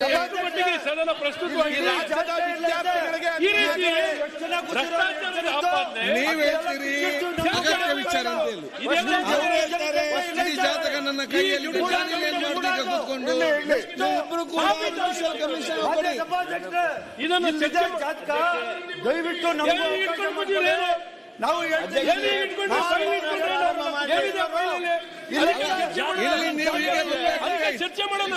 ಮಟ್ಟಿಗೆ ಸದನ ಪ್ರಸ್ತುತವಾಗಿದೆ ಈ ರೀತಿ ಭ್ರಷ್ಟಾಚಾರದ ಆಪಾದನೆ ನೀವ್ ಹೇಳ್ತೀರಿ ಅಗತ್ಯ ವಿಚಾರ ಅಂತ ಹೇಳಿ. ಕೈಯಲ್ಲಿ ಕೂತ್ಕೊಂಡು. ಇದನ್ನು ಚರ್ಚೆ ಜಾತಕ ದಯವಿಟ್ಟು. ನಾವು ಚರ್ಚೆ ಮಾಡೋಣ.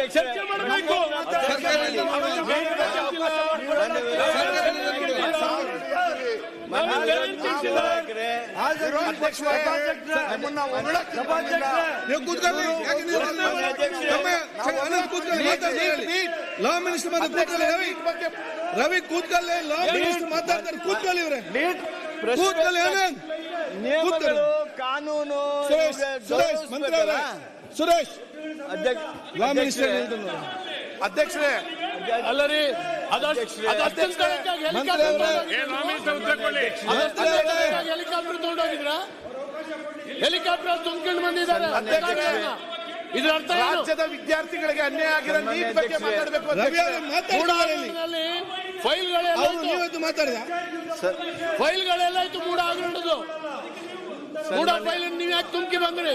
ಚರ್ಚೆ ಮಾಡಬೇಕು ಲಾ ಮಿನಿಸ್ಟರ್ ಮಾತಾಡ್ತಾರೆ ರವಿ ರವಿ ಕೂತ್ಕೊಳ್ಳಿ ಲಾ ಮಿನಿಸ್ಟರ್ ಮಾತಾಡ್ತಾರೆ ಇವ್ರೆ ಕಾನೂನು ಸುರೇಶ್ ಸುರೇಶ್ ಅಧ್ಯಕ್ಷರೇ ಅಲ್ಲರಿ ಹೆಲಿಕಾಪ್ಟರ್ ತಗೊಂಡೋಗಿದ್ರ ಹೆಲಿಕಾಪ್ಟರ್ ತುಂಬ್ಕೊಂಡು ಬಂದಿದ್ದಾರೆ. ಇದ್ರ ಅರ್ಥ ರಾಜ್ಯದ ವಿದ್ಯಾರ್ಥಿಗಳಿಗೆ ಅನ್ಯಾಯ ಆಗಿರೋ ನೀಟ್ ಬಗ್ಗೆ ಮಾತಾಡಬೇಕು ಫೈಲ್ಗಳೆಲ್ಲ ಮಾತಾಡಿದ? ಫೈಲ್ಗಳೆಲ್ಲ ಇತ್ತು ಮೂಡ ಆಗಿರೋದು ಮೂಡ ಫೈಲ್ ನೀವು ಯಾಕೆ ತುಂಬಿ ಬಂದ್ರಿ?